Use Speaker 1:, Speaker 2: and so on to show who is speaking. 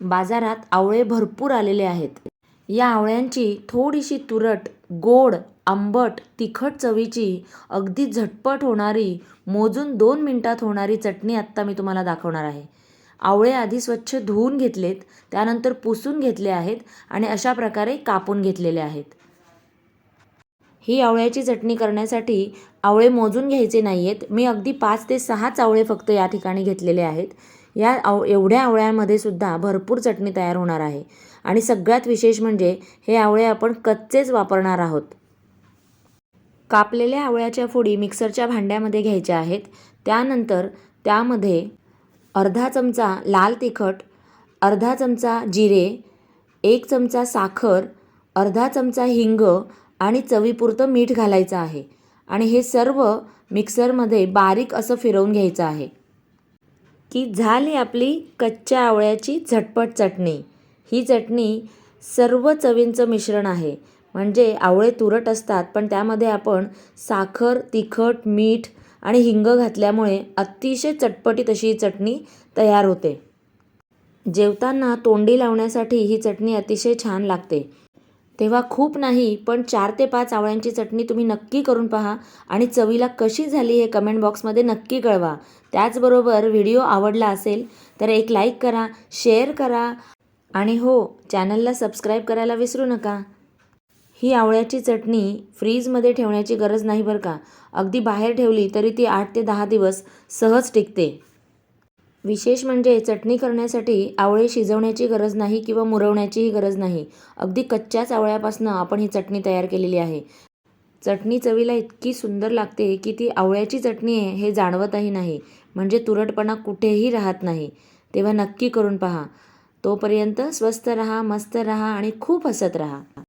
Speaker 1: बाजारात आवळे भरपूर आलेले आहेत. या आवळ्यांची थोडीशी तुरट गोड आंबट तिखट चवीची अगदी झटपट होणारी मोजून दोन मिनटात होणारी चटणी आत्ता मी तुम्हाला दाखवणार आहे. आवळे आधी स्वच्छ धुवून घेतलेत त्यानंतर पुसून घेतले आहेत आणि अशा प्रकारे कापून घेतलेले आहेत. ही आवळ्याची चटणी करण्यासाठी आवळे मोजून घ्यायचे नाही आहेत मी अगदी पाच ते सहाच आवळे फक्त या ठिकाणी घेतलेले आहेत. या आव एवढ्या आवळ्यांमध्ये सुद्धा भरपूर चटणी तयार होणार आहे. आणि सगळ्यात विशेष म्हणजे हे आवळे आपण कच्चेच वापरणार आहोत. कापलेल्या आवळ्याच्या फोडी मिक्सरच्या भांड्यामध्ये घ्यायच्या आहेत. त्यानंतर त्यामध्ये अर्धा चमचा लाल तिखट अर्धा चमचा जिरे एक चमचा साखर अर्धा चमचा हिंग आणि चवीपुरतं मीठ घालायचं आहे. आणि हे सर्व मिक्सरमध्ये बारीक असं फिरवून घ्यायचं आहे. की झाली आपली कच्च्या आवळ्याची झटपट चटणी. ही चटणी सर्व चवींचं मिश्रण आहे. म्हणजे आवळे तुरट असतात पण त्यामध्ये आपण साखर तिखट मीठ आणि हिंग घातल्यामुळे अतिशय चटपटीत अशी ही चटणी तयार होते. जेवताना तोंडी लावण्यासाठी ही चटणी अतिशय छान लागते. तेव्हा खूप नाही पण चार ते पाच आवळ्यांची चटणी तुम्ही नक्की करून पहा आणि चवीला कशी झाली हे कमेंट बॉक्समध्ये नक्की कळवा. त्याचबरोबर व्हिडिओ आवडला असेल तर एक लाईक करा शेअर करा आणि हो चॅनलला सबस्क्राईब करायला विसरू नका. ही आवळ्याची चटणी फ्रीजमध्ये ठेवण्याची गरज नाही बरं का. अगदी बाहेर ठेवली तरी ती आठ ते दहा दिवस सहज टिकते. विशेष म्हणजे चटणी करण्यासाठी आवळे शिजवण्याची गरज नाही किंवा मुरवण्याचीही गरज नाही. अगदी कच्च्याच आवळ्यापासून आपण ही चटणी तयार केलेली आहे. चटणी चवीला इतकी सुंदर लागते की ती आवळ्याची चटणी आहे हे जाणवतही नाही. म्हणजे तुरटपणा कुठेही राहत नाही. तेव्हा नक्की करून पहा. तोपर्यंत स्वस्त रहा मस्त रहा आणि खूप हसत रहा.